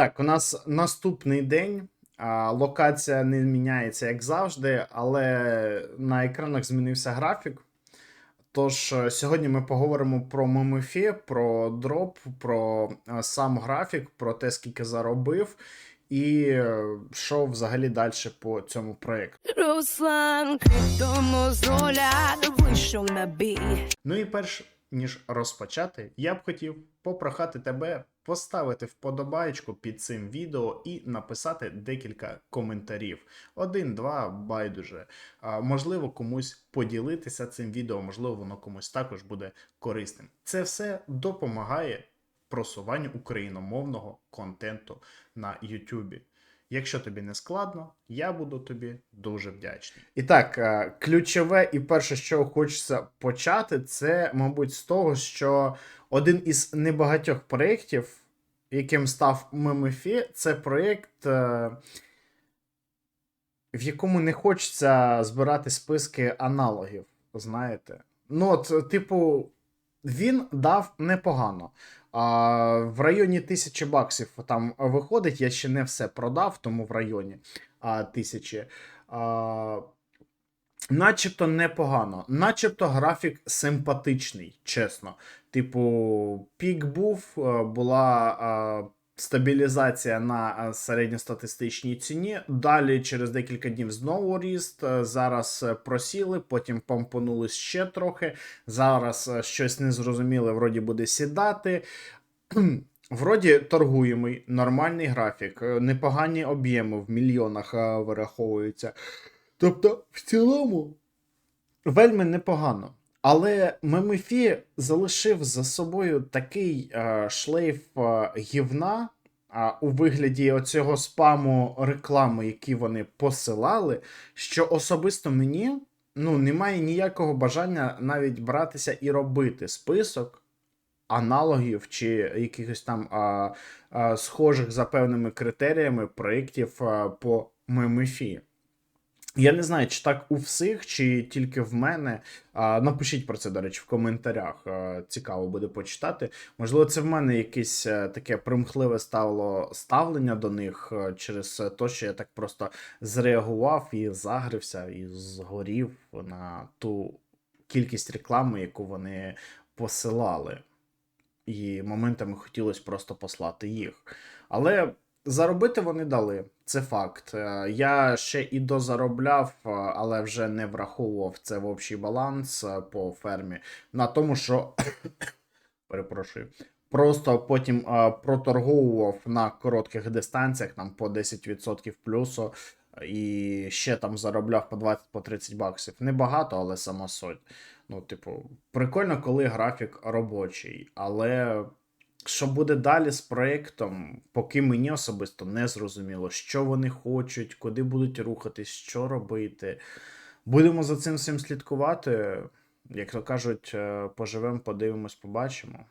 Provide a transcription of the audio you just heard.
Так, у нас наступний день. Локація не міняється, як завжди, але на екранах змінився графік. Тож е, сьогодні ми поговоримо про ММФ, про дроп, про е, сам графік, про те, скільки заробив, і е, що взагалі далі по цьому проєкту. Руслан вийшов на бій. Ну і перш ніж розпочати, я б хотів попрохати тебе поставити вподобайку під цим відео і написати декілька коментарів. Один, два, байдуже. Можливо, комусь поділитися цим відео, можливо, воно комусь також буде корисним. Це все допомагає просуванню україномовного контенту на YouTube. Якщо тобі не складно, я буду тобі дуже вдячний. І так, е, ключове і перше, чого хочеться почати, це, мабуть, з того, що один із небагатьох проєктів, яким став ММФ, це проєкт, е, в якому не хочеться збирати списки аналогів. Знаєте? Ну, от, типу, він дав непогано. А, в районі тисячі баксів там виходить. Я ще не все продав, тому в районі а, тисячі. А, начебто непогано. Начебто графік симпатичний, чесно. Типу, пік був, е, була. а, Стабілізація на е, середньостатистичній ціні. Далі через декілька днів знову ріст. е, Зараз е, просіли, потім помпонули ще трохи. Зараз е, щось незрозуміле, вроді буде сідати. Вроді торгуємий, нормальний графік, е, непогані об'єми в мільйонах е, вираховуються. Тобто, в цілому, вельми непогано. Але Мемефі залишив за собою такий е, шлейф е, гівна а, у вигляді оцього спаму реклами, які вони посилали, що особисто мені ну, немає ніякого бажання навіть братися і робити список аналогів чи якихось там а, а, схожих за певними критеріями проєктів а, по ММФі. Я не знаю, чи так у всіх, чи тільки в мене. Напишіть про це, до речі, в коментарях. Цікаво буде почитати. Можливо, це в мене якесь е, таке примхливе ставило ставлення до них е, через те, що я так просто зреагував і загрився, і згорів на ту кількість реклами, яку вони посилали. І моментами хотілося просто послати їх. Але заробити вони дали, це факт. Е, Я ще і дозаробляв, е, але вже не враховував це в общий баланс е, по фермі. На тому, що перепрошую. Просто потім проторговував на коротких дистанціях, там по 10% плюсу, і ще там заробляв по 20-30 баксів. Небагато, але сама суть. Ну, типу, прикольно, коли графік робочий, але що буде далі з проєктом, поки мені особисто не зрозуміло, що вони хочуть, куди будуть рухатись, що робити. Будемо за цим всім слідкувати. Як то кажуть, е, поживемо, подивимось, побачимо.